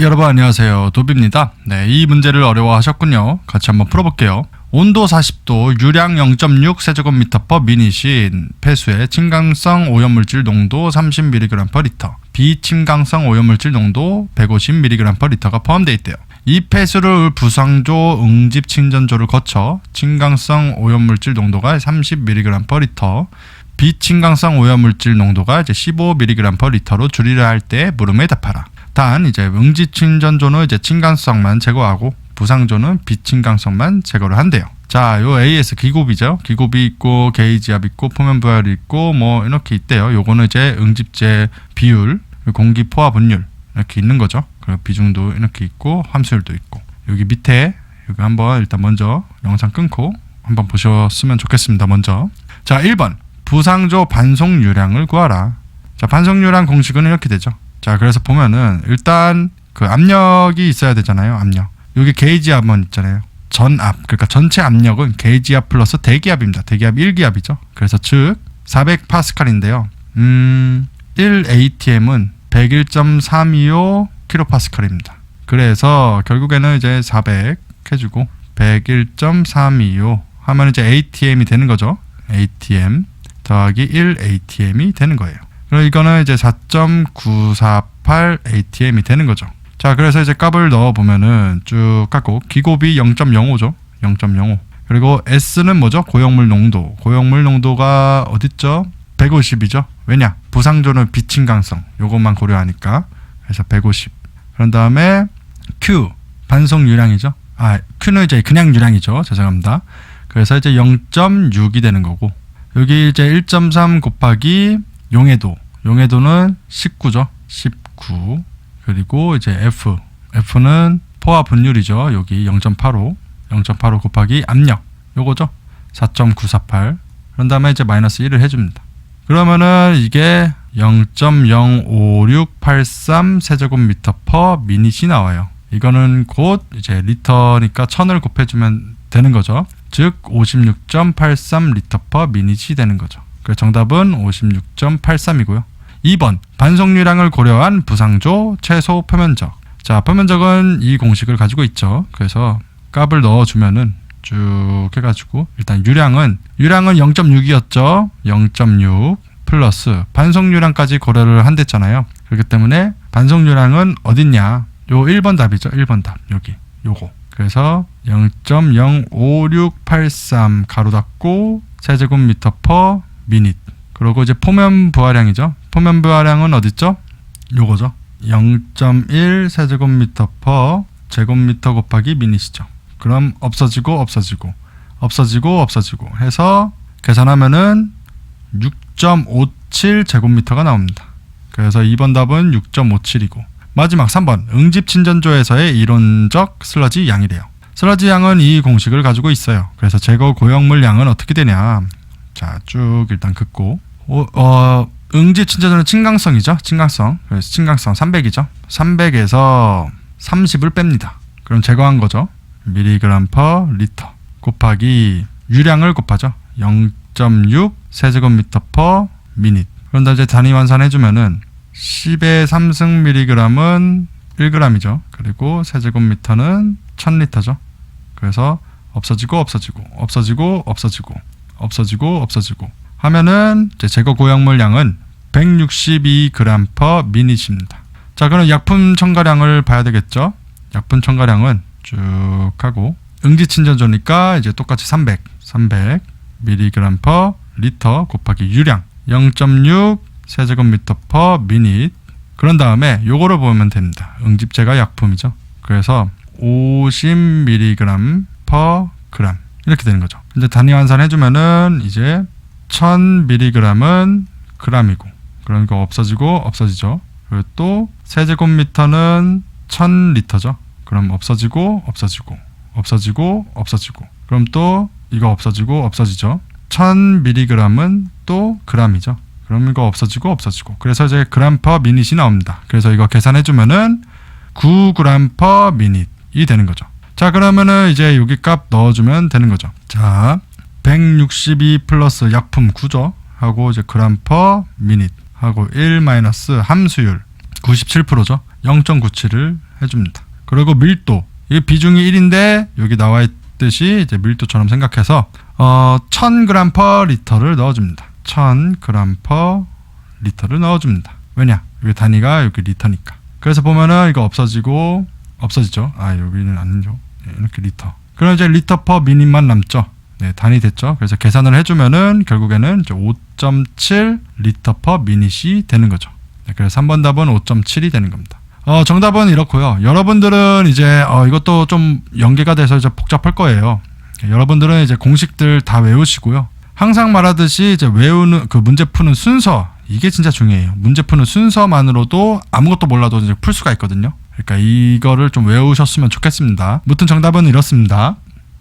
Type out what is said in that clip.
여러분 안녕하세요. 도비입니다. 네, 이 문제를 어려워하셨군요. 같이 한번 풀어볼게요. 온도 40도 유량 0.6 세제곱미터 퍼 미닛인 폐수의 침강성 오염물질 농도 30mg per 리터 비침강성 오염물질 농도 150mg per 리터가 포함되어 있대요. 이 폐수를 부상조 응집 침전조를 거쳐 침강성 오염물질 농도가 30mg per 리터 비침강성 오염물질 농도가 이제 15mg per 리터로 줄이려 할 때 물음에 답하라. 단 이제 응지침전조는 이제 침강성만 제거하고 부상조는 비침강성만 제거를 한대요. 자, 요 AS 기곱이죠. 기곱이 있고 게이지압 있고 부하율이 있고 뭐 이렇게 있대요. 요거는 이제 응집제 비율, 공기 포화 분율 이렇게 있는 거죠. 그리고 비중도 이렇게 있고 함수율도 있고 여기 밑에 여기 한번 일단 먼저 영상 끊고 한번 보셨으면 좋겠습니다. 먼저 자, 1번 부상조 반송유량을 구하라. 자, 반송유량 공식은 이렇게 되죠. 자, 그래서 보면은 일단 그 압력이 있어야 되잖아요. 압력. 여기 게이지 압은 있잖아요. 전압. 그러니까 전체 압력은 게이지 압 플러스 대기압입니다. 대기압 1기압이죠. 그래서 즉 400파스칼인데요. 음, 1ATM은 101.325 킬로파스칼입니다. 그래서 결국에는 이제 400 해주고 101.325 하면 이제 ATM이 되는 거죠. ATM 더하기 1 ATM이 되는 거예요. 그럼 이거는 이제 4.948 ATM이 되는 거죠. 자, 그래서 이제 값을 넣어 보면은 쭉 깎고 기곱이 0.05죠. 0.05. 그리고 S는 뭐죠? 고용물 농도. 고용물 농도가 어딨죠? 150이죠. 왜냐? 부상조는 비침강성. 요것만 고려하니까. 그래서 150. 그런 다음에 Q 반송 유량이죠. 아, Q는 이제 그냥 유량이죠. 죄송합니다. 그래서 이제 0.6이 되는 거고 여기 이제 1.3 곱하기 용해도. 용해도는 19죠. 19 그리고 이제 F. F는 포화 분율이죠. 여기 0.85 0.85 곱하기 압력. 요거죠. 4.948 그런 다음에 이제 마이너스 1을 해줍니다. 그러면은 이게 0.05683 세제곱미터 퍼 미닛이 나와요. 이거는 곧 이제 리터니까 1000을 곱해주면 되는 거죠. 즉 56.83 리터 퍼 미닛이 되는 거죠. 그래서 정답은 56.83이고요. 2번 반송유량을 고려한 부상조 최소 표면적. 자, 표면적은 이 공식을 가지고 있죠. 그래서 값을 넣어 주면은 쭉 해가지고 일단 유량은 유량은 0.6이었죠. 0.6 플러스 반송유량까지 고려를 한댔잖아요. 그렇기 때문에 반송유량은 어딨냐? 요 1번 답이죠. 1번 답 여기 요거. 그래서 0.05683 가로 닫고 세제곱미터 퍼 미닛. 그리고 이제 포면 부하량이죠. 포면 부하량은 어딨죠? 요거죠. 0.1 세제곱미터 퍼 제곱미터 곱하기 미닛이죠. 그럼 없어지고 없어지고 없어지고 없어지고 해서 계산하면은 6.57 제곱미터가 나옵니다. 그래서 2번 답은 6.57이고 마지막 3번 응집 친전조에서의 이론적 슬러지 양이래요. 슬러지 양은 이 공식을 가지고 있어요. 그래서 제거 고형물 양은 어떻게 되냐? 자, 쭉 일단 긋고 어, 어 응집 친전조는 침강성이죠. 침강성. 그래서 침강성 300이죠. 300에서 30을 뺍니다. 그럼 제거한 거죠. 미리그램 퍼 리터 곱하기 유량을 곱하죠. 0.6 세제곱미터 퍼 미닛. 그런 다음에 이제 단위 환산해 주면은 10의 3승 미리그램은 1g이죠. 그리고 세제곱미터는 1000리터죠. 그래서 없어지고 없어지고 없어지고 없어지고 없어지고 없어지고 하면은 제거 고약물 양은 162g per 미닛입니다. 자, 그럼 약품 첨가량을 봐야 되겠죠? 약품 첨가량은 쭉 하고 응지 친전조니까 이제 똑같이 300, 300 mg per 리터 곱하기 유량 0.6 세제곱미터 퍼 미닛 그런 다음에 요거를 보면 됩니다. 응집제가 약품이죠. 그래서 50mg per 그램 이렇게 되는 거죠. 근데 단위 환산 해주면은 이제 1000mg은 g이고 그런 거 없어지고 없어지죠. 그리고 또 세제곱미터는 1000리터죠. 그럼 없어지고 없어지고 없어지고 없어지고 그럼 또 이거 없어지고 없어지죠. 1000mg은 또 g이죠. 그럼 이거 없어지고 없어지고 그래서 이제 그램 퍼 미닛이 나옵니다. 그래서 이거 계산해 주면은 9g 퍼 미닛이 되는 거죠. 자 그러면은 이제 여기 값 넣어주면 되는 거죠. 자 162 플러스 약품 9죠 하고 이제 그램 퍼 미닛 하고 1 마이너스 함수율 97%죠. 0.97을 해줍니다. 그리고 밀도 이 비중이 1인데 여기 나와 있듯이 이제 밀도처럼 생각해서 어 1000g per 리터를 넣어줍니다. 1000g per 리터를 넣어줍니다. 왜냐? 여기 단위가 여기 리터니까. 그래서 보면은 이거 없어지고 없어지죠. 아 여기는 아니죠. 네, 이렇게 리터. 그럼 이제 리터 per 미닛만 남죠. 네, 단위 됐죠. 그래서 계산을 해주면은 결국에는 이제 5.7 리터 per 미닛이 되는 거죠. 네, 그래서 3번 답은 5.7이 되는 겁니다. 어, 정답은 이렇고요. 여러분들은 이제 어, 이것도 좀 연계가 돼서 이제 복잡할 거예요. 여러분들은 이제 공식들 다 외우시고요. 항상 말하듯이 이제 외우는 그 문제 푸는 순서 이게 진짜 중요해요. 문제 푸는 순서만으로도 아무것도 몰라도 이제 풀 수가 있거든요. 그러니까 이거를 좀 외우셨으면 좋겠습니다. 무튼 정답은 이렇습니다.